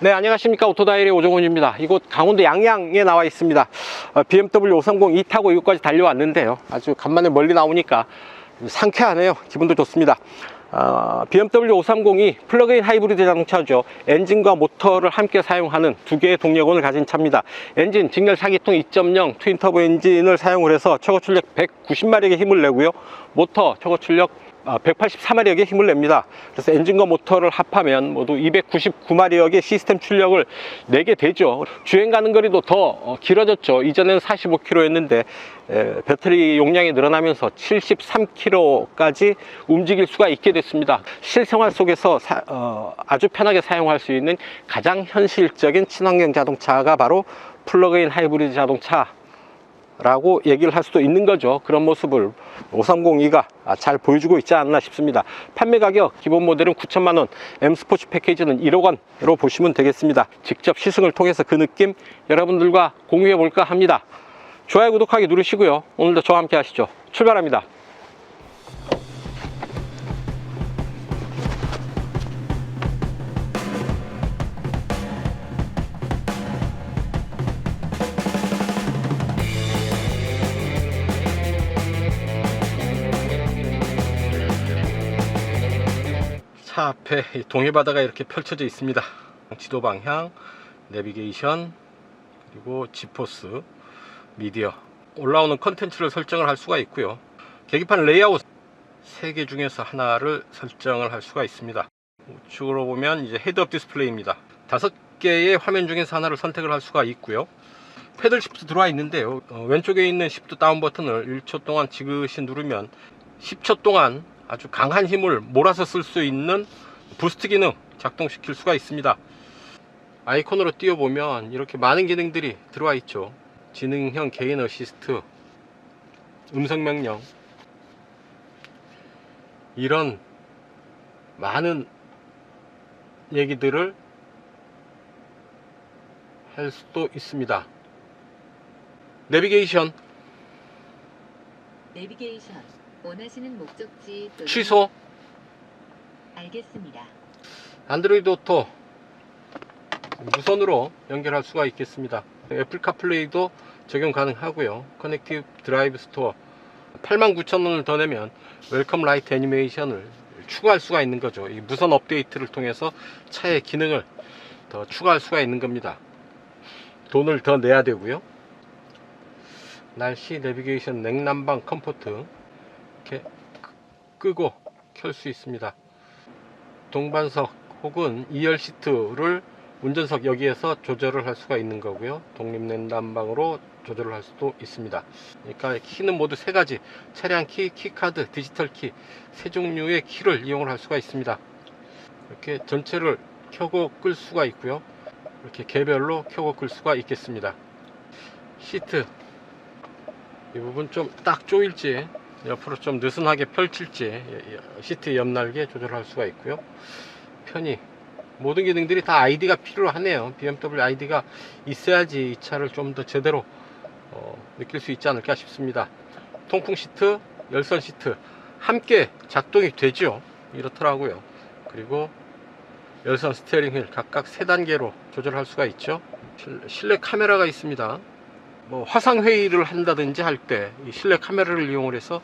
네, 안녕하십니까. 오토다이리 오종훈입니다. 이곳 강원도 양양에 나와 있습니다. 어, BMW 530 2 타고 이곳까지 달려왔는데요. 아주 간만에 멀리 나오니까 상쾌하네요. 기분도 좋습니다. 어, BMW 530이 플러그인 하이브리드 자동차죠. 엔진과 모터를 함께 사용하는 두 개의 동력원을 가진 차입니다. 엔진 직렬 4기통 2.0 트윈터보 엔진을 사용을 해서 최고 출력 190마력의 힘을 내고요. 모터 최고 출력 184마력의 힘을 냅니다. 그래서 엔진과 모터를 합하면 모두 299마력의 시스템 출력을 내게 되죠. 주행 가는 거리도 더 어, 길어졌죠. 이전에는 45km였는데 배터리 용량이 늘어나면서 73km까지 움직일 수가 있게 됐습니다. 실생활 속에서 사- 어, 아주 편하게 사용할 수 있는 가장 현실적인 친환경 자동차가 바로 플러그인 하이브리드 자동차 라고 얘기를 할 수도 있는 거죠. 그런 모습을 5302가 잘 보여주고 있지 않나 싶습니다. 판매 가격 기본 모델은 9천만 원, M 스포츠 패키지는 1억 원으로 보시면 되겠습니다. 직접 시승을 통해서 그 느낌 여러분들과 공유해 볼까 합니다. 좋아요, 구독하기 누르시고요. 오늘도 저와 함께 하시죠. 출발합니다. 앞에 이 동해바다가 이렇게 펼쳐져 있습니다. 지도 방향, 내비게이션, 그리고 지포스, 미디어. 올라오는 컨텐츠를 설정을 할 수가 있고요. 계기판 레이아웃 3개 중에서 하나를 설정을 할 수가 있습니다. 우측으로 보면 이제 헤드업 디스플레이입니다. 다섯 개의 화면 중에서 하나를 선택을 할 수가 있고요. 패들 시프트 들어와 있는데요. 어, 왼쪽에 있는 시프트 다운 버튼을 1초 동안 지그시 누르면 10초 동안 아주 강한 힘을 몰아서 쓸 수 있는 부스트 기능 작동시킬 수가 있습니다. 아이콘으로 띄워보면 이렇게 많은 기능들이 들어와 있죠. 지능형 개인 어시스트, 음성 명령, 이런 많은 얘기들을 할 수도 있습니다. 내비게이션 내비게이션 원하시는 목적지 취소 알겠습니다. 안드로이드 오토 무선으로 연결할 수가 있겠습니다. 애플 카플레이도 적용 가능하고요. 커넥티브 드라이브 스토어 89,000원을 더 내면 웰컴 라이트 애니메이션을 추가할 수가 있는 거죠. 이 무선 업데이트를 통해서 차의 기능을 더 추가할 수가 있는 겁니다. 돈을 더 내야 되고요. 날씨 내비게이션 냉난방 컴포트 이렇게 끄고 켤 수 있습니다. 동반석 혹은 2열 시트를 운전석 여기에서 조절을 할 수가 있는 거고요. 독립 냉난방으로 조절을 할 수도 있습니다. 그러니까 키는 모두 세 가지 차량 키, 키카드, 디지털 키 세 종류의 키를 이용을 할 수가 있습니다. 이렇게 전체를 켜고 끌 수가 있고요. 이렇게 개별로 켜고 끌 수가 있겠습니다. 시트 이 부분 좀 딱 조일지 옆으로 좀 느슨하게 펼칠지 예, 예, 시트 옆날개 조절할 수가 있고요. 편히 모든 기능들이 다 아이디가 필요하네요. BMW 아이디가 있어야지 이 차를 좀 더 제대로 어, 느낄 수 있지 않을까 싶습니다. 통풍 시트, 열선 시트 함께 작동이 되죠. 이렇더라고요. 그리고 열선 스티어링 휠 각각 세 단계로 조절할 수가 있죠. 실- 실내 카메라가 있습니다. 뭐 화상 회의를 한다든지 할때이 실내 카메라를 이용을 해서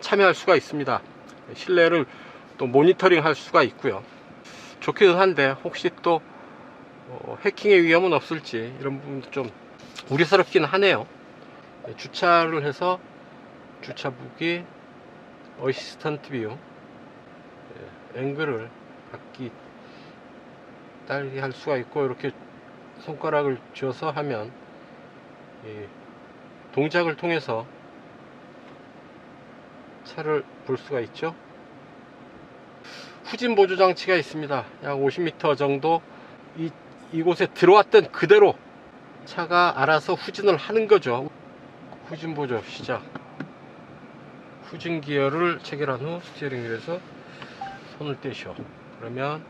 참여할 수가 있습니다. 실내를 또 모니터링 할 수가 있고요. 좋기는 한데 혹시 또 어, 해킹의 위험은 없을지 이런 부분도 좀 우려스럽긴 하네요. 네, 주차를 해서 주차북이 어시스턴트 뷰 예, 앵글을 각기 딸기 할 수가 있고 이렇게 손가락을 쥐어서 하면 이 동작을 통해서 차를 볼 수가 있죠. 후진 보조 장치가 있습니다. 약 50m 정도 이, 이곳에 들어왔던 그대로 차가 알아서 후진을 하는 거죠. 후진 보조 시작. 후진 기어를 체결한 후 스티어링 휠에서 손을 떼셔. 그러면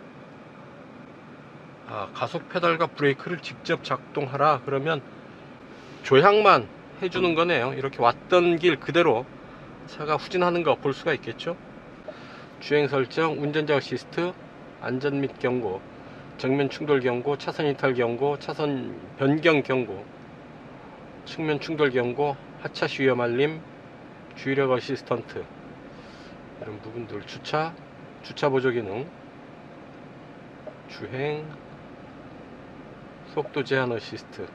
아, 가속 페달과 브레이크를 직접 작동하라. 그러면 조향만 해주는 거네요. 이렇게 왔던 길 그대로 차가 후진하는 거 볼 수가 있겠죠. 주행 설정, 운전자 어시스트, 안전 및 경고, 정면 충돌 경고, 차선 이탈 경고, 차선 변경 경고, 측면 충돌 경고, 하차 시 위험 알림, 주의력 어시스턴트 이런 부분들 주차, 주차 보조 기능, 주행, 속도 제한 어시스트,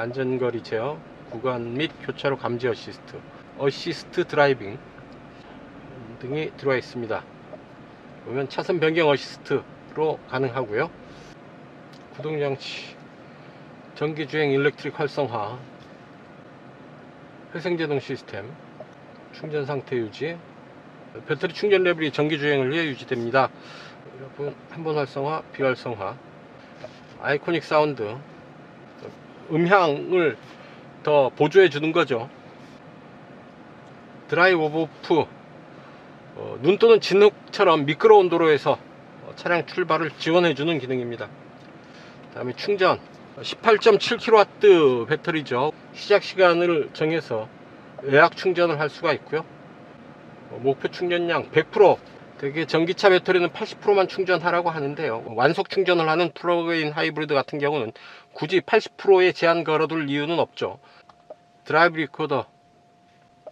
안전거리 제어, 구간 및 교차로 감지 어시스트, 어시스트 드라이빙 등이 들어와 있습니다. 보면 차선 변경 어시스트로 가능하고요. 구동장치, 전기주행 일렉트릭 활성화, 회생제동 시스템, 충전 상태 유지, 배터리 충전 레벨이 전기주행을 위해 유지됩니다. 여러분 한번 활성화, 비활성화, 아이코닉 사운드, 음향을 더 보조해 주는 거죠. 드라이브 오프 어, 눈 또는 진흙처럼 미끄러운 도로에서 어, 차량 출발을 지원해 주는 기능입니다. 다음에 충전 18.7kW 배터리죠. 시작 시간을 정해서 예약 충전을 할 수가 있고요. 어, 목표 충전량 100% 되게 전기차 배터리는 80%만 충전하라고 하는데요. 완속 충전을 하는 플러그인 하이브리드 같은 경우는 굳이 80%에 제한 걸어둘 이유는 없죠. 드라이브 리코더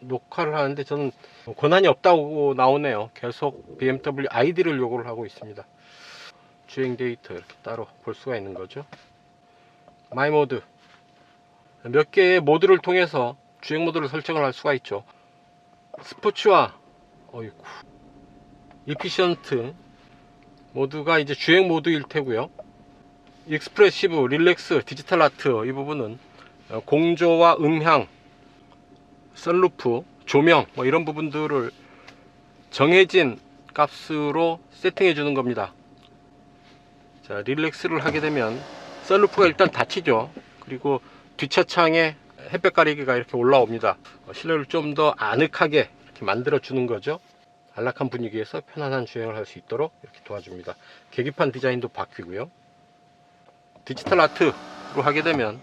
녹화를 하는데 저는 권한이 없다고 나오네요. 계속 BMW ID를 요구를 하고 있습니다. 주행 데이터 이렇게 따로 볼 수가 있는 거죠. 마이 모드 몇 개의 모드를 통해서 주행 모드를 설정을 할 수가 있죠. 스포츠와 어이쿠 이피션트 모두가 이제 주행 모드일 테고요. 익스프레시브, 릴렉스, 디지털 아트 이 부분은 어, 공조와 음향, 썬루프, 조명 뭐 이런 부분들을 정해진 값으로 세팅해 주는 겁니다. 자, 릴렉스를 하게 되면 썬루프가 일단 닫히죠. 그리고 뒷차 창에 햇볕 가리개가 이렇게 올라옵니다. 어, 실내를 좀 더 아늑하게 이렇게 만들어 주는 거죠. 안락한 분위기에서 편안한 주행을 할 수 있도록 이렇게 도와줍니다. 계기판 디자인도 바뀌고요. 디지털 아트로 하게 되면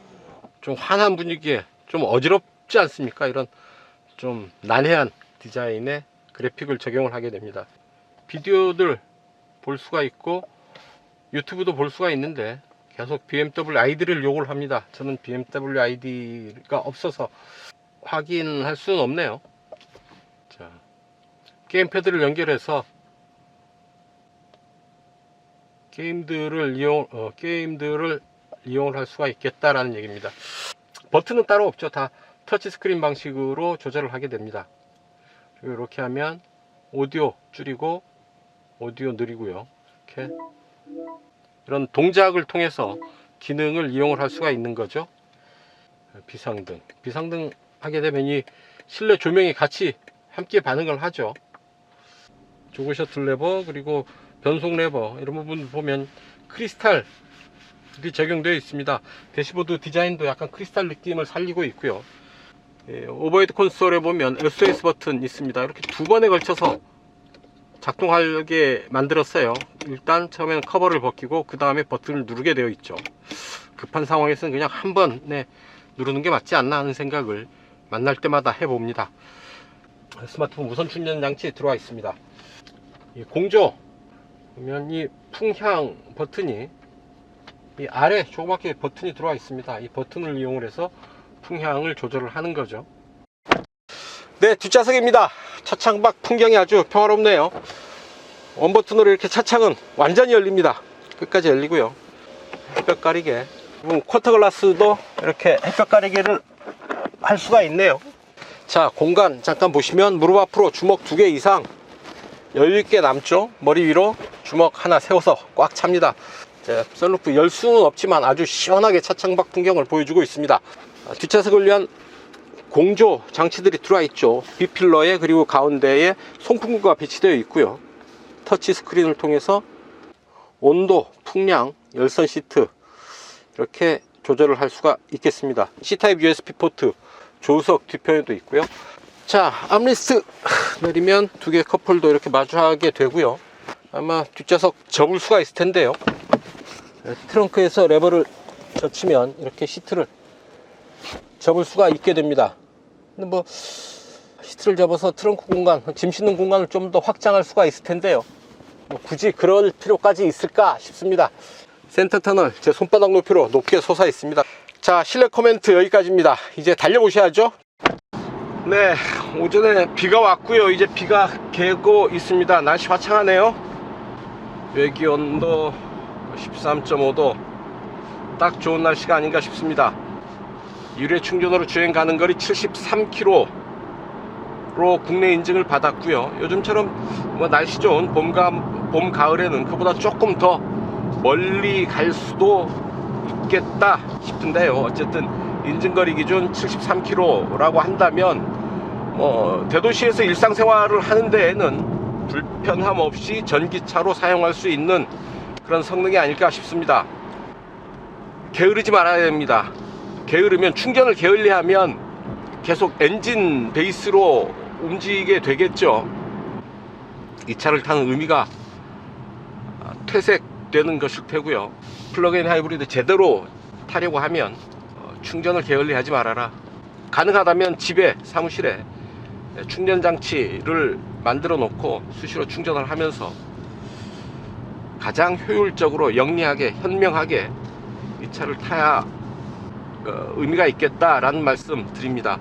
좀 환한 분위기에 좀 어지럽지 않습니까? 이런 좀 난해한 디자인의 그래픽을 적용을 하게 됩니다. 비디오들 볼 수가 있고 유튜브도 볼 수가 있는데 계속 BMW 아이디를 요구를 합니다. 저는 BMW 아이디가 없어서 확인할 수는 없네요. 자, 게임패드를 연결해서 게임들을 이용 어, 게임들을 이용을 할 수가 있겠다라는 얘기입니다. 버튼은 따로 없죠. 다 터치 스크린 방식으로 조절을 하게 됩니다. 이렇게 하면 오디오 줄이고 오디오 느리고요. 이렇게 이런 동작을 통해서 기능을 이용을 할 수가 있는 거죠. 비상등, 비상등 하게 되면 이 실내 조명이 같이 함께 반응을 하죠. 조그 셔틀 레버 그리고 변속 레버 이런 부분 보면 크리스탈이 적용되어 있습니다. 대시보드 디자인도 약간 크리스탈 느낌을 살리고 있고요. 예, 오버헤드 콘솔에 보면 SOS 버튼 있습니다. 이렇게 두 번에 걸쳐서 작동하게 만들었어요. 일단 처음에는 커버를 벗기고 그 다음에 버튼을 누르게 되어 있죠. 급한 상황에서는 그냥 한 번에 누르는 게 맞지 않나 하는 생각을 만날 때마다 해봅니다. 스마트폰 무선 충전 장치 들어와 있습니다. 이 공조 보면 이 풍향 버튼이 이 아래 조그맣게 버튼이 들어와 있습니다. 이 버튼을 이용을 해서 풍향을 조절을 하는 거죠. 네, 뒷좌석입니다. 차창 밖 풍경이 아주 평화롭네요. 원 버튼으로 이렇게 차창은 완전히 열립니다. 끝까지 열리고요. 햇볕 가리개. 쿼터 글라스도 이렇게 햇볕 가리개를 할 수가 있네요. 자, 공간 잠깐 보시면 무릎 앞으로 주먹 두 개 이상 여유 있게 남죠. 머리 위로 주먹 하나 세워서 꽉 찹니다. 자, 썬루프 열 수는 없지만 아주 시원하게 차창 밖 풍경을 보여주고 있습니다. 아, 뒷좌석을 위한 공조 장치들이 들어와 있죠. B필러에 그리고 가운데에 송풍구가 배치되어 있고요. 터치 스크린을 통해서 온도, 풍량, 열선 시트 이렇게 조절을 할 수가 있겠습니다. C타입 USB 포트 조수석 뒤편에도 있고요. 자, 암리스트 내리면 두개 컵홀더 이렇게 마주하게 되고요. 아마 뒷좌석 접을 수가 있을 텐데요. 네, 트렁크에서 레버를 젖히면 이렇게 시트를 접을 수가 있게 됩니다. 근데 뭐 시트를 접어서 트렁크 공간, 짐 싣는 공간을 좀 더 확장할 수가 있을 텐데요. 뭐 굳이 그럴 필요까지 있을까 싶습니다. 센터 터널 제 손바닥 높이로 높게 솟아 있습니다. 자, 실내 코멘트 여기까지입니다. 이제 달려보셔야죠. 네, 오전에 비가 왔고요. 이제 비가 개고 있습니다. 날씨 화창하네요. 외기 온도 13.5도. 딱 좋은 날씨가 아닌가 싶습니다. 유례 충전으로 주행 가는 거리 73km로 국내 인증을 받았고요. 요즘처럼 뭐 날씨 좋은 봄가, 봄 가을에는 그보다 조금 더 멀리 갈 수도 있겠다 싶은데요. 어쨌든 인증거리 기준 73km라고 한다면 뭐 대도시에서 일상생활을 하는 데에는 불편함 없이 전기차로 사용할 수 있는 그런 성능이 아닐까 싶습니다. 게으르지 말아야 됩니다. 게으르면 충전을 게을리 하면 계속 엔진 베이스로 움직이게 되겠죠. 이 차를 타는 의미가 아, 퇴색되는 것일 테고요. 플러그인 하이브리드 제대로 타려고 하면 어, 충전을 게을리 하지 말아라. 가능하다면 집에 사무실에 충전 장치를 만들어 놓고 수시로 충전을 하면서 가장 효율적으로 영리하게 현명하게 이 차를 타야 어, 의미가 있겠다라는 말씀 드립니다.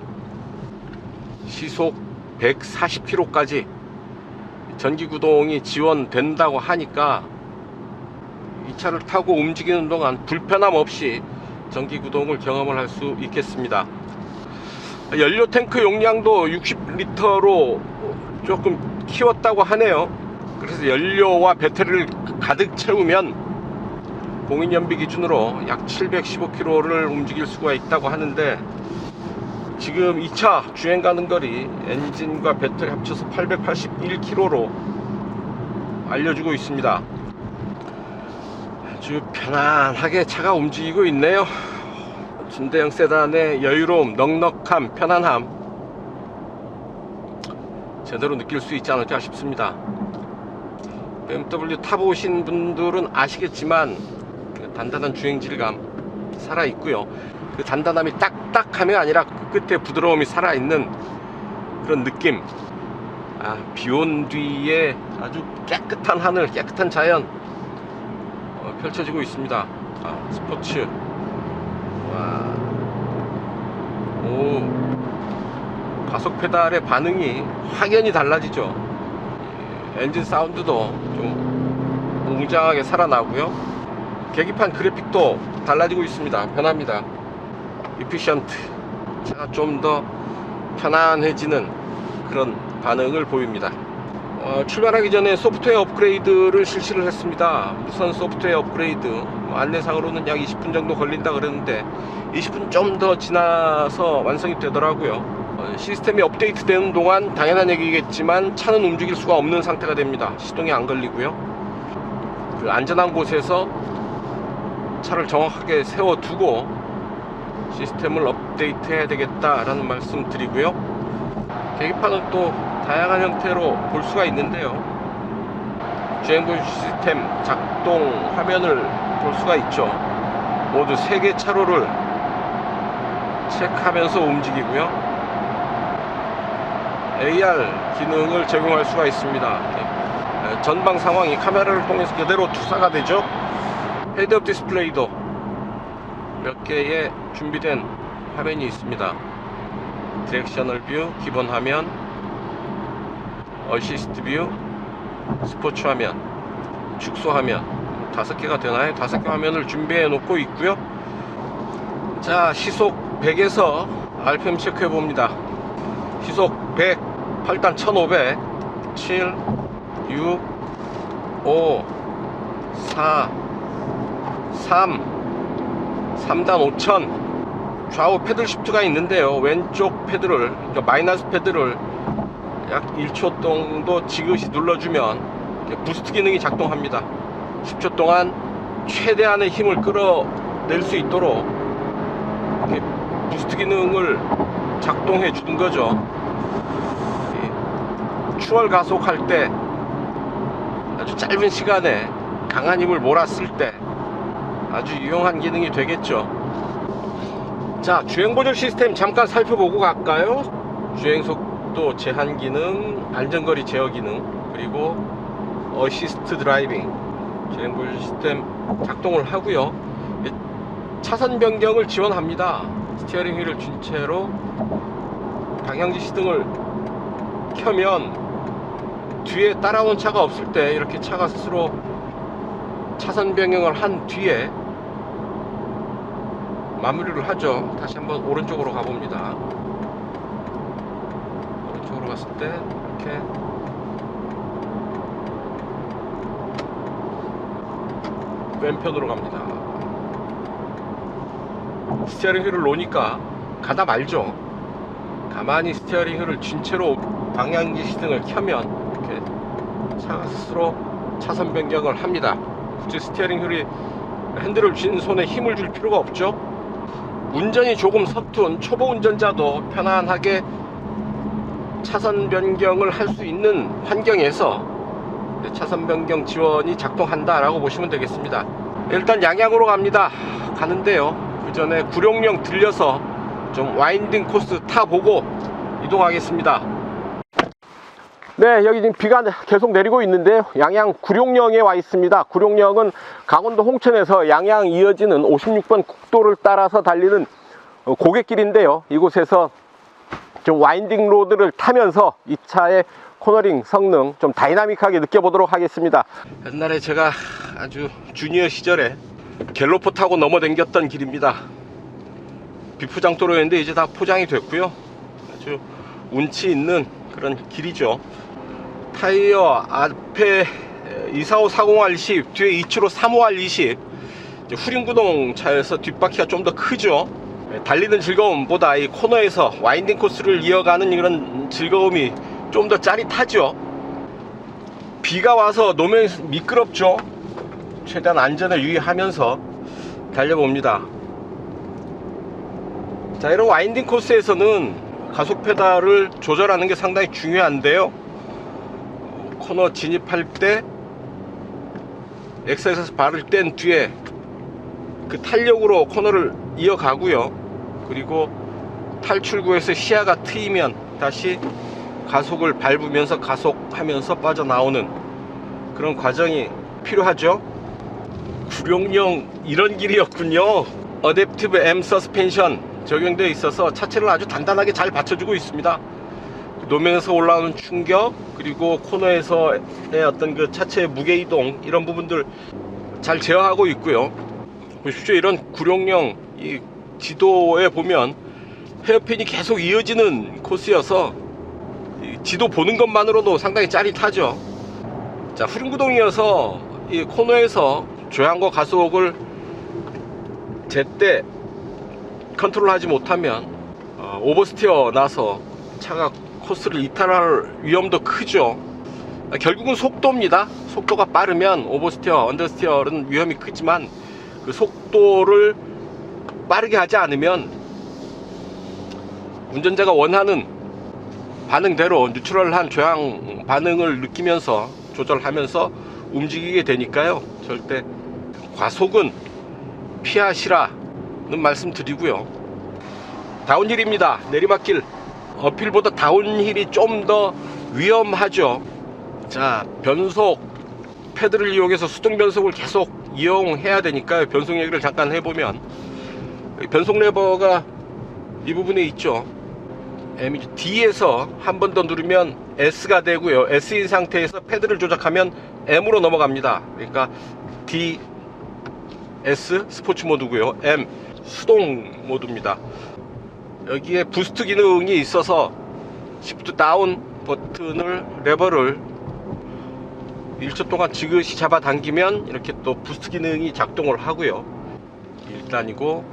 시속 140km까지 전기 구동이 지원된다고 하니까 이 차를 타고 움직이는 동안 불편함 없이 전기 구동을 경험을 할 수 있겠습니다. 연료 탱크 용량도 60리터로 조금 키웠다고 하네요. 그래서 연료와 배터리를 가득 채우면 공인 연비 기준으로 약 715km를 움직일 수가 있다고 하는데 지금 2차 주행 가는 거리 엔진과 배터리 합쳐서 881km로 알려주고 있습니다. 아주 편안하게 차가 움직이고 있네요. 진대형 세단의 여유로움, 넉넉함, 편안함 제대로 느낄 수 있지 않을까 싶습니다. BMW 타보신 분들은 아시겠지만 그 단단한 주행 질감 살아 있고요. 그 단단함이 딱딱함이 아니라 그 끝에 부드러움이 살아 있는 그런 느낌. 아, 비온 뒤에 아주 깨끗한 하늘, 깨끗한 자연 어, 펼쳐지고 있습니다. 아, 스포츠. 와. 오. 가속 페달의 반응이 확연히 달라지죠. 예, 엔진 사운드도 좀 웅장하게 살아나고요. 계기판 그래픽도 달라지고 있습니다. 변합니다. 이피션트 차가 좀 더 편안해지는 그런 반응을 보입니다. 어, 출발하기 전에 소프트웨어 업그레이드를 실시를 했습니다. 무선 소프트웨어 업그레이드 뭐 안내상으로는 약 20분 정도 걸린다 그랬는데 20분 좀 더 지나서 완성이 되더라고요. 어, 시스템이 업데이트 되는 동안 당연한 얘기겠지만 차는 움직일 수가 없는 상태가 됩니다. 시동이 안 걸리고요. 그 안전한 곳에서 차를 정확하게 세워두고 시스템을 업데이트 해야 되겠다라는 말씀 드리고요. 계기판은 또 다양한 형태로 볼 수가 있는데요. 주행보조 시스템 작동 화면을 볼 수가 있죠. 모두 3개 차로를 체크하면서 움직이고요. AR 기능을 적용할 수가 있습니다. 네, 전방 상황이 카메라를 통해서 그대로 투사가 되죠. 헤드업 디스플레이도 몇 개의 준비된 화면이 있습니다. 디렉셔널 뷰, 기본 화면, 어시스트 뷰, 스포츠 화면, 축소 화면 다섯 개가 되나요? 다섯 개 화면을 준비해 놓고 있고요. 자, 시속 100에서 RPM 체크해 봅니다. 시속 100, 8단 1500, 7, 6, 5, 4, 3, 3단 5000 좌우 패들 시프트가 있는데요 왼쪽 패드를 그러니까 마이너스 패드를 약 1초 정도 지그시 눌러주면 부스트 기능이 작동합니다 10초 동안 최대한의 힘을 끌어낼 수 있도록 이렇게 부스트 기능을 작동해 주는 거죠 이 추월 가속할 때 아주 짧은 시간에 강한 힘을 몰았을 때 아주 유용한 기능이 되겠죠. 자, 주행 보조 시스템 잠깐 살펴보고 갈까요? 주행 속도 제한 기능, 안전거리 제어 기능, 그리고 어시스트 드라이빙 주행불 시스템 작동을 하고요. 이 차선 변경을 지원합니다. 스티어링 휠을 준 채로 방향지 시 등을 켜면 뒤에 따라오는 차가 없을 때 이렇게 차가 스스로 차선 변경을 한 뒤에 마무리를 하죠. 다시 한번 오른쪽으로 가봅니다. 오른쪽으로 갔을 때 이렇게 왼편으로 갑니다. 스티어링 휠을 놓으니까 가다 말죠. 가만히 스티어링 휠을 쥔 채로 방향지 시등을 켜면 이렇게 차가 스스로 차선 변경을 합니다. 굳이 스티어링 휠이 핸들을 쥔 손에 힘을 줄 필요가 없죠. 운전이 조금 서툰 초보 운전자도 편안하게 차선 변경을 할 수 있는 환경에서 차선 변경 지원이 작동한다라고 보시면 되겠습니다. 일단 양양으로 갑니다. 가는데요. 그 전에 구룡령 들려서 좀 와인딩 코스 타보고 이동하겠습니다. 네, 여기 지금 비가 계속 내리고 있는데요. 양양 구룡령에 와 있습니다. 구룡령은 강원도 홍천에서 양양 이어지는 56번 국도를 따라서 달리는 어, 고갯길인데요. 이곳에서 좀 와인딩 로드를 타면서 이 차의 코너링 성능 좀 다이나믹하게 느껴보도록 하겠습니다. 옛날에 제가 아주 주니어 시절에 갤로포 타고 넘어댕겼던 길입니다. 비포장 도로였는데 이제 다 포장이 됐고요. 아주 운치 있는 그런 길이죠. 타이어 앞에 24540R20 뒤에 275 35R20 후륜구동 차에서 뒷바퀴가 좀 더 크죠. 네, 달리는 즐거움보다 이 코너에서 와인딩 코스를 이어가는 이런 즐거움이 좀 더 짜릿하죠. 비가 와서 노면이 미끄럽죠. 최대한 안전을 유의하면서 달려봅니다. 자, 이런 와인딩 코스에서는 가속 페달을 조절하는 게 상당히 중요한데요. 코너 진입할 때 엑셀에서 발을 뗀 뒤에 그 탄력으로 코너를 이어가고요. 그리고 탈출구에서 시야가 트이면 다시 가속을 밟으면서 가속하면서 빠져나오는 그런 과정이 필요하죠. 구룡령 이런 길이었군요. 어댑티브 M 서스펜션 적용되어 있어서 차체를 아주 단단하게 잘 받쳐주고 있습니다. 노면에서 올라오는 충격 그리고 코너에서의 어떤 그 차체의 무게 이동 이런 부분들 잘 제어하고 있고요. 보십시오 이런 구룡령 이 지도에 보면 헤어핀이 계속 이어지는 코스여서 이 지도 보는 것만으로도 상당히 짜릿하죠. 자 후륜구동이어서 이 코너에서 조향과 가속을 제때 컨트롤하지 못하면 어, 오버스티어 나서 차가 코스를 이탈할 위험도 크죠. 아, 결국은 속도입니다. 속도가 빠르면 오버스티어, 언더스티어는 위험이 크지만 그 속도를 빠르게 하지 않으면 운전자가 원하는 반응대로 뉴트럴한 조향 반응을 느끼면서 조절하면서 움직이게 되니까요. 절대 과속은 피하시라는 말씀 드리고요. 다운힐입니다. 내리막길 어필보다 다운힐이 좀 더 위험하죠. 자, 변속 패드를 이용해서 수동 변속을 계속 이용해야 되니까요. 변속 얘기를 잠깐 해보면 변속 레버가 이 부분에 있죠. M, D에서 한 번 더 누르면 S가 되고요. S인 상태에서 패드를 조작하면 M으로 넘어갑니다. 그러니까 D, S 스포츠 모드고요. M 수동 모드입니다. 여기에 부스트 기능이 있어서 시프트 다운 버튼을 레버를 1초 동안 지그시 잡아 당기면 이렇게 또 부스트 기능이 작동을 하고요. 1단이고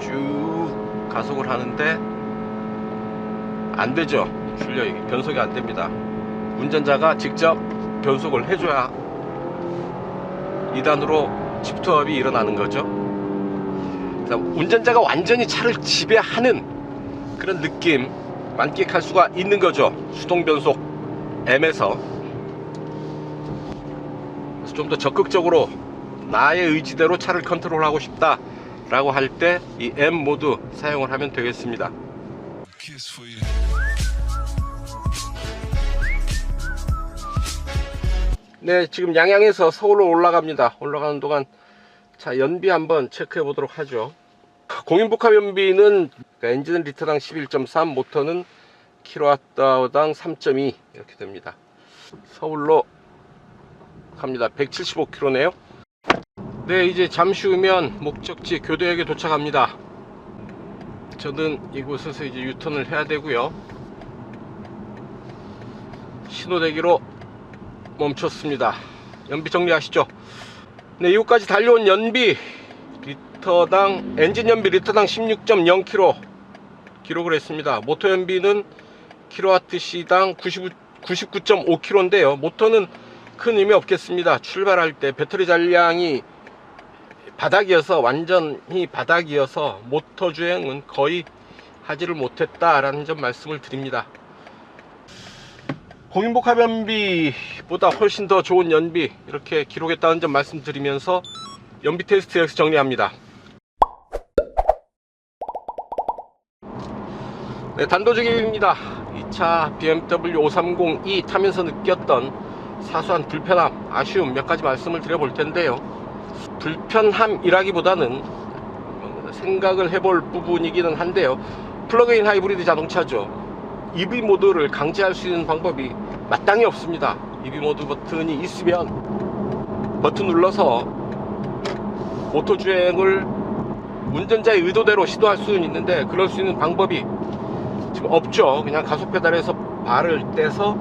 쭉 가속을 하는데 안 되죠. 이게 변속이 안 됩니다. 운전자가 직접 변속을 해줘야 2단으로 시프트업이 일어나는 거죠. 자, 운전자가 완전히 차를 지배하는 그런 느낌 만끽할 수가 있는 거죠. 수동 변속 M에서 그래서 좀 더 적극적으로 나의 의지대로 차를 컨트롤하고 싶다 라고 할 때 이 M 모드 사용을 하면 되겠습니다. Kiss for you. 네, 지금 양양에서 서울로 올라갑니다. 올라가는 동안 자 연비 한번 체크해 보도록 하죠. 공인복합 연비는 그러니까 엔진은 리터당 11.3, 모터는 킬로와트당 3.2 이렇게 됩니다. 서울로 갑니다. 175km네요. 네, 이제 잠시 후면 목적지 교대역에 도착합니다. 저는 이곳에서 이제 유턴을 해야 되고요. 신호대기로 멈췄습니다. 연비 정리하시죠. 네, 이곳까지 달려온 연비 리터당 엔진 연비 리터당 16.0km 기록을 했습니다. 모터 연비는 킬로와트 시당 99, 99.5km인데요. 모터는 큰 의미 없겠습니다. 출발할 때 배터리 잔량이 바닥이어서 완전히 바닥이어서 모터 주행은 거의 하지를 못했다라는 점 말씀을 드립니다. 공인복 합 연비보다 훨씬 더 좋은 연비 이렇게 기록했다는 점 말씀드리면서 연비 테스트 여기서 정리합니다. 네, 단도직입니다. 2차 BMW 530e 타면서 느꼈던 사소한 불편함, 아쉬움 몇 가지 말씀을 드려볼 텐데요. 불편함이라기보다는 생각을 해볼 부분이기는 한데요. 플러그인 하이브리드 자동차죠. EV 모드를 강제할 수 있는 방법이 마땅히 없습니다. EV 모드 버튼이 있으면 버튼 눌러서 모터 주행을 운전자의 의도대로 시도할 수는 있는데 그럴 수 있는 방법이 지금 없죠. 그냥 가속 페달에서 발을 떼서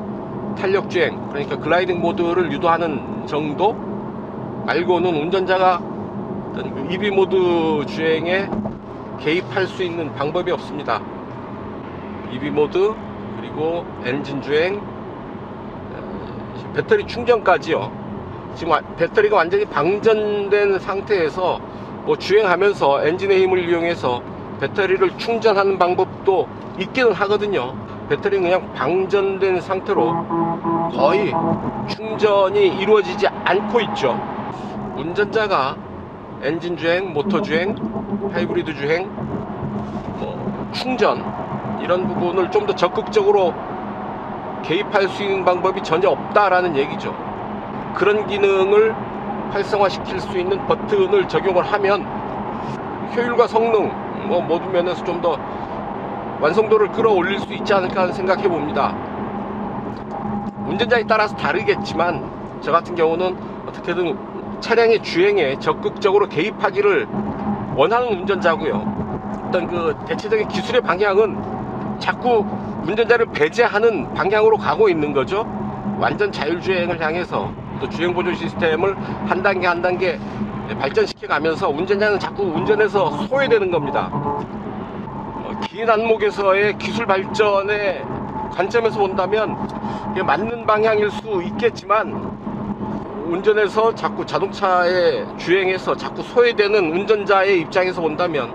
탄력 주행, 그러니까 글라이딩 모드를 유도하는 정도 말고는 운전자가 EV 모드 주행에 개입할 수 있는 방법이 없습니다. EV 모드 그리고 엔진 주행 어, 배터리 충전까지요. 지금 와- 배터리가 완전히 방전된 상태에서 뭐 주행하면서 엔진의 힘을 이용해서 배터리를 충전하는 방법도 있기는 하거든요. 배터리는 그냥 방전된 상태로 거의 충전이 이루어지지 않고 있죠. 운전자가 엔진 주행, 모터 주행, 하이브리드 주행, 뭐 충전 이런 부분을 좀 더 적극적으로 개입할 수 있는 방법이 전혀 없다라는 얘기죠. 그런 기능을 활성화시킬 수 있는 버튼을 적용을 하면 효율과 성능 뭐 모든 면에서 좀 더 완성도를 끌어올릴 수 있지 않을까 생각해 봅니다. 운전자에 따라서 다르겠지만 저 같은 경우는 어떻게든 차량의 주행에 적극적으로 개입하기를 원하는 운전자고요. 어떤 그 대체적인 기술의 방향은 자꾸 운전자를 배제하는 방향으로 가고 있는 거죠. 완전 자율주행을 향해서 또 주행 보조 시스템을 한 단계 한 단계 발전시켜 가면서 운전자는 자꾸 운전에서 소외되는 겁니다. 어, 긴 안목에서의 기술 발전의 관점에서 본다면 이게 맞는 방향일 수 있겠지만 운전에서 자꾸 자동차의 주행에서 자꾸 소외되는 운전자의 입장에서 본다면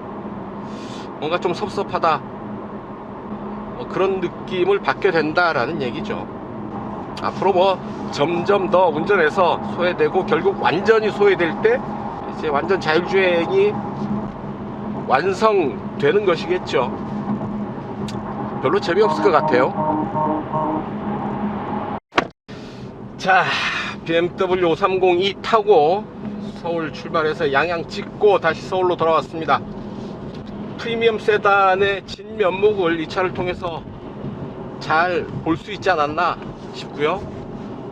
뭔가 좀 섭섭하다 뭐 그런 느낌을 받게 된다라는 얘기죠. 앞으로 뭐 점점 더 운전에서 소외되고 결국 완전히 소외될 때 이제 완전 자율주행이 완성되는 것이겠죠. 별로 재미없을 것 같아요. 자, BMW 530e 타고 서울 출발해서 양양 찍고 다시 서울로 돌아왔습니다. 프리미엄 세단의 진면목을 이 차를 통해서 잘 볼 수 있지 않았나 싶고요.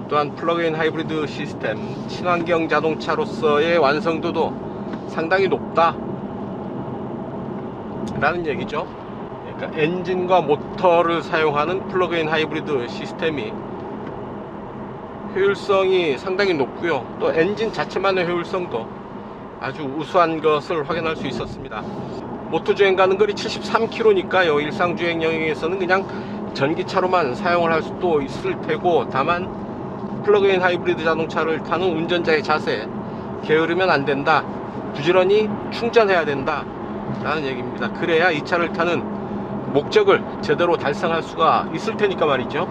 또한 플러그인 하이브리드 시스템, 친환경 자동차로서의 완성도도 상당히 높다. 라는 얘기죠. 그러니까 엔진과 모터를 사용하는 플러그인 하이브리드 시스템이 효율성이 상당히 높고요. 또 엔진 자체만의 효율성도 아주 우수한 것을 확인할 수 있었습니다. 모터 주행 가는 거리 73km니까요. 일상 주행 영역에서는 그냥 전기차로만 사용을 할 수도 있을 테고 다만 플러그인 하이브리드 자동차를 타는 운전자의 자세 게으르면 안 된다. 부지런히 충전해야 된다. 라는 얘기입니다. 그래야 이 차를 타는 목적을 제대로 달성할 수가 있을 테니까 말이죠.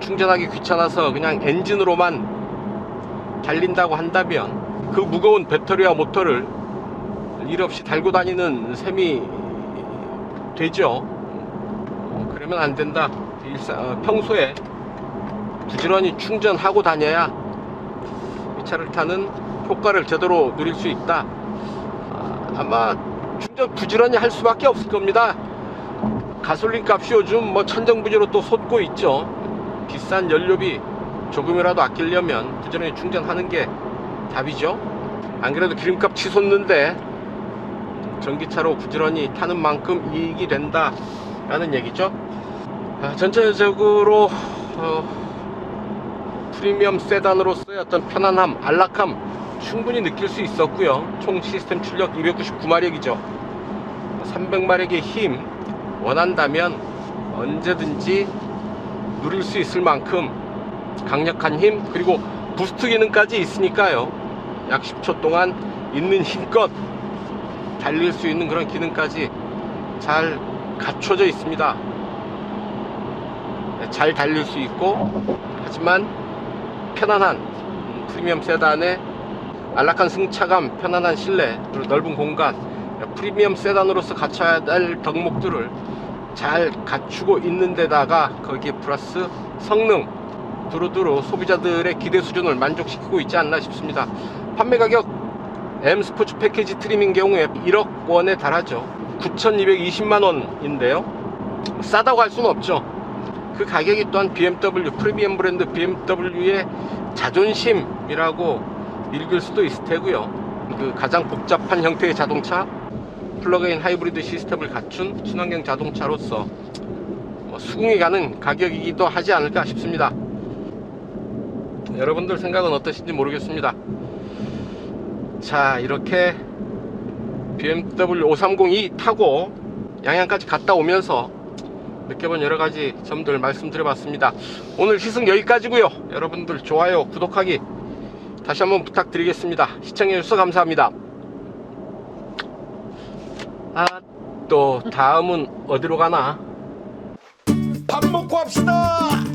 충전하기 귀찮아서 그냥 엔진으로만 달린다고 한다면 그 무거운 배터리와 모터를 일 없이 달고 다니는 셈이 되죠. 어, 그러면 안 된다. 어, 평소에 부지런히 충전하고 다녀야 이 차를 타는 효과를 제대로 누릴 수 있다. 아, 아마 충전 부지런히 할 수밖에 없을 겁니다. 가솔린 값이 요즘 뭐 천정부지로 또 솟고 있죠. 비싼 연료비 조금이라도 아끼려면 부지런히 충전하는 게 답이죠. 안 그래도 기름값 치솟는데 전기차로 부지런히 타는 만큼 이익이 된다라는 얘기죠. 아, 전체적으로 어, 프리미엄 세단으로서의 어떤 편안함, 안락함 충분히 느낄 수 있었고요. 총 시스템 출력 299마력이죠. 300마력의 힘 원한다면 언제든지 누릴 수 있을 만큼 강력한 힘 그리고 부스트 기능까지 있으니까요. 약 10초 동안 있는 힘껏 달릴 수 있는 그런 기능까지 잘 갖춰져 있습니다. 네, 잘 달릴 수 있고 하지만 편안한 음, 프리미엄 세단의 안락한 승차감, 편안한 실내, 그리고 넓은 공간, 프리미엄 세단으로서 갖춰야 할 덕목들을 잘 갖추고 있는 데다가 거기에 플러스 성능 두루두루 소비자들의 기대 수준을 만족시키고 있지 않나 싶습니다. 판매 가격 M 스포츠 패키지 트림인 경우에 1억 원에 달하죠. 9,220만 원인데요. 싸다고 할 수는 없죠. 그 가격이 또한 BMW 프리미엄 브랜드 BMW의 자존심이라고 읽을 수도 있을 테고요. 그 가장 복잡한 형태의 자동차 플러그인 하이브리드 시스템을 갖춘 친환경 자동차로서 뭐 수긍이 가는 가격이기도 하지 않을까 싶습니다. 여러분들 생각은 어떠신지 모르겠습니다. 자 이렇게 BMW 530i 타고 양양까지 갔다 오면서 느껴본 여러 가지 점들 말씀드려봤습니다. 오늘 시승 여기까지고요. 여러분들 좋아요, 구독하기 다시 한번 부탁드리겠습니다. 시청해주셔서 감사합니다. 아, 또 다음은 어디로 가나? 밥 먹고 합시다.